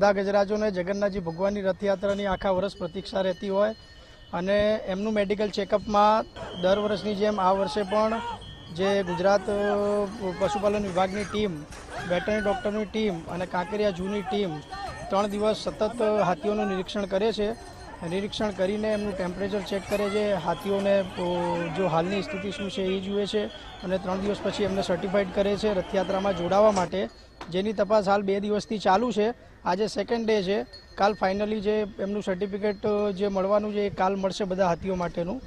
બધા ગજરાજોને જગન્નાથજી ભગવાનની રથયાત્રાની આખા વર્ષ પ્રતીક્ષા રહેતી હોય અને એમનું મેડિકલ ચેકઅપમાં દર વર્ષની જેમ આ વર્ષે પણ જે ગુજરાત પશુપાલન વિભાગની ટીમ, વેટરનરી ડૉક્ટરની ટીમ અને કાંકરિયા ઝૂની ટીમ ત્રણ દિવસ સતત હાથીઓનું નિરીક્ષણ કરે છે. નિરીક્ષણ કરીને એમનું ટેમ્પરેચર ચેક કરે છે. હાથીઓને જો હાલની સ્થિતિ શું છે એ જુએ છે અને ત્રણ દિવસ પછી એમને સર્ટિફાઈડ કરે છે રથયાત્રામાં જોડાવા માટે. જેની તપાસ હાલ બે દિવસથી ચાલુ છે. આજે સેકન્ડ ડે છે. કાલ ફાઇનલી જે એમનું સર્ટિફિકેટ જે મળવાનું છે એ કાલ મળશે બધા હાથીઓ માટેનું.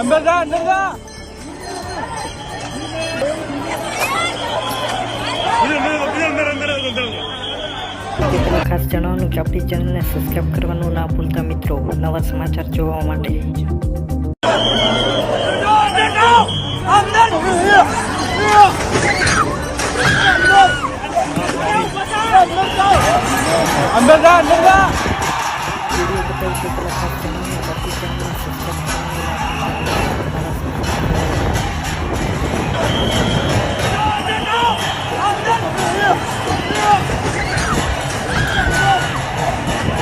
અંદર જા અંદર જા. મિત્રો ખાસ જણાવવાનું કે આપણી ચેનલને સબસ્ક્રાઈબ કરવાનું ના ભૂલતા મિત્રો. નવા સમાચાર જોવા માટે. અંદર જા અંદર જા.